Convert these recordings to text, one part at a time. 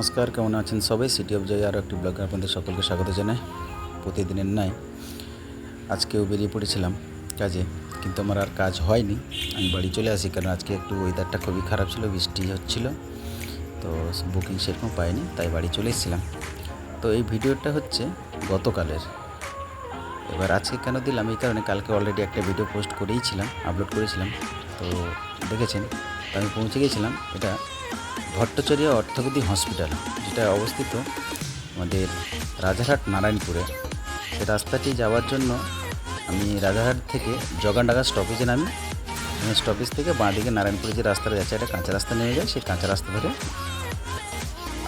নমস্কার, কেমন আছেন সবাই? সিটি অফ জয় আরও একটি ব্লগে আপনাদের সকলকে স্বাগত জানাই। প্রতিদিনের নাই আজকেও বেরিয়ে পড়েছিলাম কাজে, কিন্তু আমার আর কাজ হয়নি। আমি বাড়ি চলে আসি কারণ আজকে একটু ওয়েদারটা খুবই খারাপ ছিল, বৃষ্টি হচ্ছিল, তো বুকিং সেরকম পাইনি, তাই বাড়ি চলে এসেছিলাম। তো এই ভিডিওটা হচ্ছে গতকালের। এবার আজকে কেন দিলাম? এই কারণে কালকে অলরেডি একটা ভিডিও পোস্ট করেইছিলাম আপলোড করেছিলাম। তো দেখেছেন, তো আমি পৌঁছে গিয়েছিলাম এটা ভট্টাচার্য অর্থোপেডি হসপিটাল, যেটা অবস্থিত আমাদের রাজারহাট নারায়ণপুরে। সেই রাস্তাটি যাওয়ার জন্য আমি রাজারহাট থেকে জগানডাঙ্গা স্টপেজে নামি। স্টপেজ থেকে বাঁ দিকে নারায়ণপুরে যে রাস্তাটা যাচ্ছে একটা কাঁচা রাস্তা নেমে যায়। সেই কাঁচা রাস্তা ধরে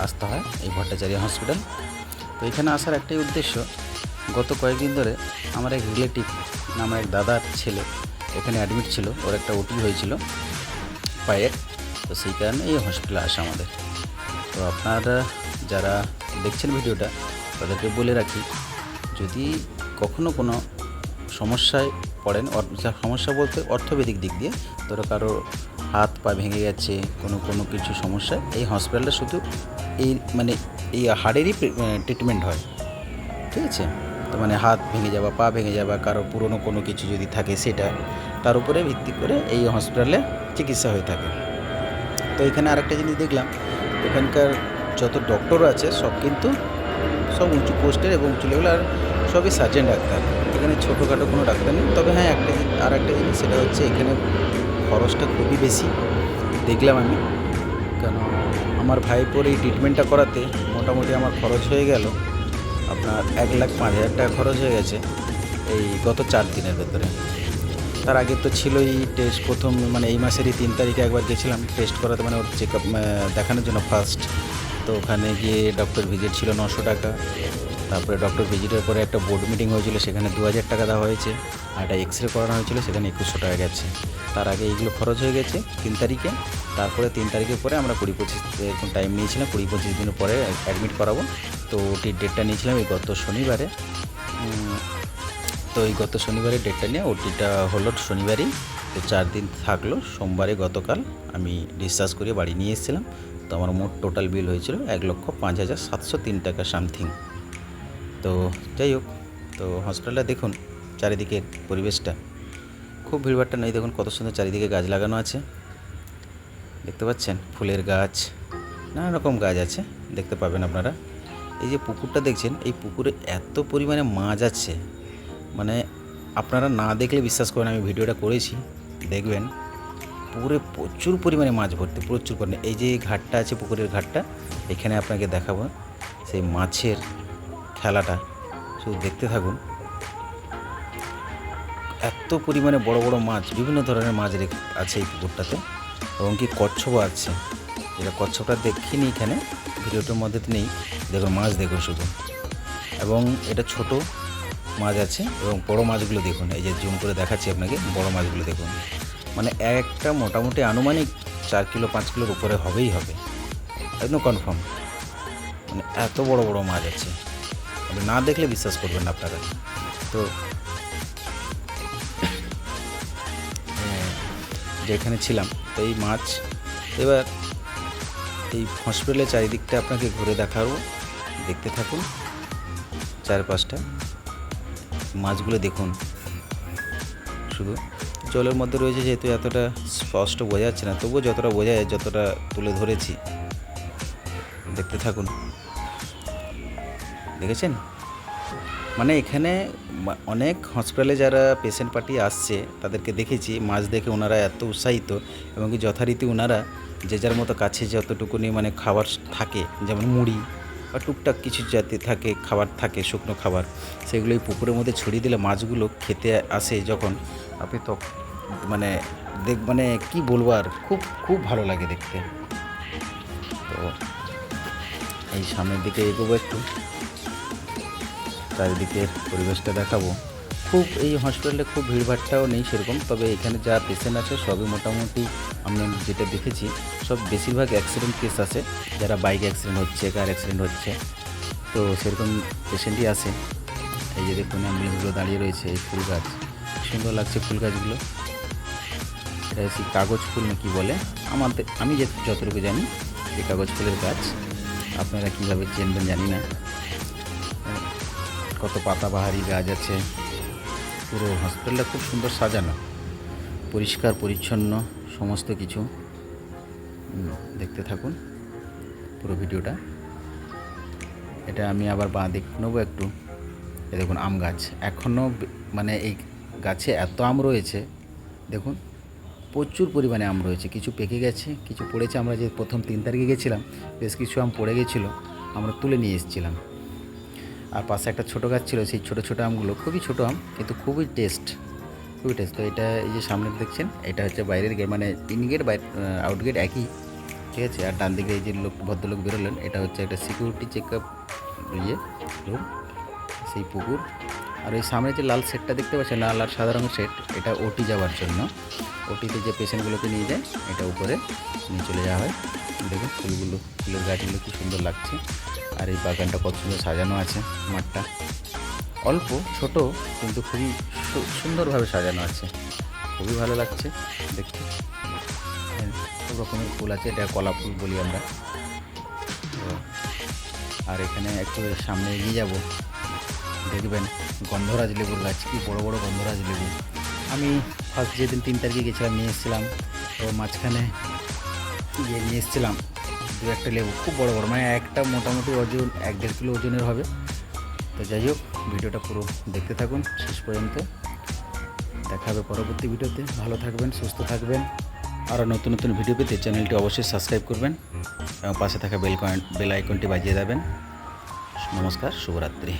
আসতে হয় এই ভট্টাচার্য হসপিটাল। তো এখানে আসার একটাই উদ্দেশ্য, গত কয়েকদিন ধরে আমার এক রিলেটিভ আমার এক দাদার ছেলে, এখানে অ্যাডমিট ছিল, ওর একটা ওটি হয়েছিল, পায়ের। তো সেই কারণে এই হসপিটালে আসা আমাদের। তো আপনারা যারা দেখছেন ভিডিওটা, তাদেরকে বলে রাখি, যদি কখনো কোনো সমস্যায় পড়েন সমস্যা বলতে অর্থোপেদিক দিক দিয়ে, ধরো কারও হাত পা ভেঙে গেছে, কোনো কোনো কিছু সমস্যা, এই হসপিটালটা শুধু এই মানে এই হাড়েরই ট্রিটমেন্ট হয়। ঠিক আছে? তো মানে হাত ভেঙে যাওয়া, পা ভেঙে যাওয়া, কারও পুরনো কোনো কিছু যদি থাকে সেটা, তার উপরে ভিত্তি করে এই হসপিটালে চিকিৎসা হয়ে থাকে। তো এখানে আরেকটা জিনিস দেখলাম, এখানকার যত ডক্টর আছে সব কিন্তু সব উঁচু পোস্টের এবং উঁচু লেভেল আর সবই সার্জেন্ট ডাক্তার। এখানে ছোটোখাটো কোনো ডাক্তার নেই। তবে হ্যাঁ একটা আর একটা জিনিস, সেটা হচ্ছে এখানে খরচটা খুবই বেশি। দেখলাম আমি, কেন আমার ভাইপোর এই ট্রিটমেন্টটা করাতে মোটামুটি আমার খরচ হয়ে গেল। আপনার এক লাখ পাঁচ হাজার টাকা খরচ হয়ে গেছে এই গত চার দিনের ভেতরে। তার আগে তো ছিলই টেস্ট প্রথম মানে এই মাসেরই তিন তারিখে একবার গেছিলাম টেস্ট করাতে মানে ওর চেক আপ দেখানোর জন্য ফার্স্ট তো ওখানে গিয়ে ডক্টর ভিজিট ছিল নশো টাকা। তারপরে ডক্টর ভিজিটের পরে একটা বোর্ড মিটিং হয়েছিল, সেখানে দু হাজার টাকা দেওয়া হয়েছে। আর একটা এক্স রে করানো হয়েছিল, সেখানে একুশশো টাকা গেছে। তার আগে এইগুলো খরচ হয়ে গেছে তিন তারিখে। তারপরে তিন তারিখের পরে আমরা কুড়ি পঁচিশ, এরকম টাইম নিয়েছিলাম, কুড়ি পঁচিশ দিনের পরে অ্যাডমিট করাবো। তো ওটির ডেটটা নিয়েছিলাম এই গত শনিবারে। তো এই গত শনিবারের ডেটটা নিয়ে ওটিটা হলো শনিবারই। তো চার দিন থাকল, সোমবারে গতকাল আমি ডিসচার্জ করে বাড়ি নিয়ে এসেছিলাম। তো আমার মোট টোটাল বিল হয়েছিল এক লক্ষ পাঁচ হাজার সাতশো তিন টাকা সামথিং তো যাই হোক, তো হসপিটালটা দেখুন চারিদিকের পরিবেশটা। খুব ভিড়ভাড়টা নেই, দেখুন কত সুন্দর চারিদিকে গাছ লাগানো আছে। দেখতে পাচ্ছেন? ফুলের গাছ, নানা রকম গাছ আছে, দেখতে পাবেন আপনারা। এই যে পুকুরটা দেখছেন, এই পুকুরে এত পরিমাণে মাছ আছে। মানে আপনারা না দেখলে বিশ্বাস করেন আমি ভিডিওটা করেছি, দেখবেন। পুকুরে প্রচুর পরিমাণে মাছ ভর্তি, প্রচুর পরিমাণে। এই যে ঘাটটা আছে, পুকুরের ঘাটটা, এখানে আপনাকে দেখাবো। সেই মাছের খেলাটা, শুধু দেখতে থাকুন। এত পরিমাণে বড় বড় মাছ, বিভিন্ন ধরনের মাছ আছে এই পুকুরটাতে, এবং কি কচ্ছপও আছে। যেটা কচ্ছপটা দেখিনি এখানে, ভিডিওটার মধ্যে নেই। দেখুন, মাছ দেখুন শুধু। এবং এটা ছোট মাছ আছে এবং বড় মাছগুলো দেখুন এই যে জুম করে দেখাচ্ছি আপনাকে বড় মাছগুলো দেখুন। মানে একটা মোটামুটি আনুমানিক চার কিলো পাঁচ কিলোর উপরে হবেই হবে। একদম কনফার্ম মানে এত বড় বড় মাছ আছে। আপনি না দেখলে বিশ্বাস করবেন না আপনারা। তো হ্যাঁ, যেখানে ছিলাম তো এই মাছ এবার এই হসপিটালের চারিদিকটা আপনাকে ঘুরে দেখাবো। দেখতে থাকুন চারপাশটা। মাছগুলো দেখুন। শুধু জলের মধ্যে রয়েছে যেহেতু এতটা স্পষ্ট বোঝা যাচ্ছে না, তবুও যতটা বোঝা যায়, যতটা তুলে ধরেছি। দেখতে থাকুন। দেখেছেন? মানে এখানে অনেক হসপিটালে যারা পেশেন্ট পার্টি আসছে, তাদেরকে দেখেছি, মাছ দেখে ওনারা এত উৎসাহিত এবং যথারীতি ওনারা যে যার মতো কাছে যতটুকুনি মানে খাবার থাকে, যেমন মুড়ি বা টুকটাক কিছু যাতে থাকে, খাবার থাকে, শুকনো খাবার সেগুলো এই পুকুরের মধ্যে ছড়িয়ে দিলে মাছগুলো খেতে আসে যখন আপনি তো মানে দেখ মানে কি বলব আর, খুব খুব ভালো লাগে দেখতে। তো এই সামনের দিকে এগোবো একটু চারিদিকের পরিবেশটা দেখাবো। খুব, এই হসপিটালে খুব ভিড়ভাড়টাও নেই সেরকম, তবে এখানে যা পেশেন্ট আছে সবই মোটামুটি আমি যেটা দেখেছি, সব বেশিরভাগ অ্যাক্সিডেন্ট কেস আছে, যারা বাইক অ্যাক্সিডেন্ট হচ্ছে কার অ্যাক্সিডেন্ট হচ্ছে, তো সেরকম পেশেন্টই আছে। এই যে দেখুন অ্যাম্বুলেন্সগুলো দাঁড়িয়ে রয়েছে, এই ফুল গাছ, সুন্দর লাগছে ফুল গাছগুলো। এটা হচ্ছে কাগজ ফুল না কি বলে? আমাদের, আমি যে যতটুকু জানি, এই কাগজ ফুলের গাছ। আপনারা কীভাবে চিনবেন জানি না। কত পাতাবাহারি গাছ আছে। পুরো হসপিটালটা খুব সুন্দর সাজানো। পরিষ্কার, পরিচ্ছন্ন, সমস্ত কিছু। দেখতে থাকুন পুরো ভিডিওটা। এটা আমি আবার বাঁ দিক নেব একটু। এ দেখুন, আম গাছ। এখনও মানে এই গাছে এত আম রয়েছে, দেখুন, প্রচুর পরিমাণে আম রয়েছে। কিছু পেকে গেছে, কিছু পড়েছে। আমরা যে প্রথম তিন তারিখে গেছিলাম, বেশ কিছু আম পড়ে গেছিল। আমরা তুলে নিয়ে এসেছিলাম। আর পাশে একটা ছোটো গাছ ছিল, সেই ছোটো ছোটো আমগুলো, খুবই ছোটো আম, কিন্তু খুবই টেস্ট খুবই টেস্ট তো এটা এই যে সামনে দেখছেন, এটা হচ্ছে বাইরের গেট মানে ইন গেট বাইর আউট গেট একই, ঠিক আছে? আর ডান দিকে এই যে লোক, ভদ্রলোক বেরোলেন, এটা হচ্ছে একটা সিকিউরিটি চেক আপ ইয়ে রুম সেই পুকুর। আর ওই সামনে যে লাল সেটটা দেখতে পাচ্ছেন, লাল আর সাদা রঙের সেট এটা ওটি যাওয়ার জন্য। ওটিতে যে পেশেন্টগুলোকে নিয়ে যায়, এটা উপরে নিয়ে চলে যাওয়া হয়। দেখুন, ফুলগুলো, ফুলের গাছগুলো কি সুন্দর লাগছে। আর এই বাগানটা কত সুন্দর সাজানো আছে মাঠটা। অল্প ছোট কিন্তু খুবই সুন্দরভাবে সাজানো আছে। খুবই ভালো লাগছে দেখতে। হ্যাঁ, সব রকমের ফুল আছে এটা কলা ফুল বলি আমরা। আর এখানে একটু সামনে এগিয়ে যাব। দেখবেন গন্ধরাজ লেবুর গাছ কি বড় বড় গন্ধরাজ লেবু। আমি ফার্স্ট যেদিন তিন তারিখে গেছিলাম নিয়ে এসেছিলাম। তো মাঝখানে গিয়ে নিয়ে এসেছিলাম। দু একটা লেবু, খুব বড় বড় মানে একটা মোটামুটি ওজন, এক দেড় কিলো ওজনের হবে। তো যাই হোক, ভিডিওটা পুরো দেখতে থাকুন শেষ পর্যন্ত। দেখা হবে পরবর্তী ভিডিওতে। ভালো থাকবেন, সুস্থ থাকবেন। আরও নতুন নতুন ভিডিও পেতে চ্যানেলটি অবশ্যই সাবস্ক্রাইব করবেন এবং পাশে থাকা বেল বেল আইকনটি বাজিয়ে দেবেন। নমস্কার, শুভরাত্রি।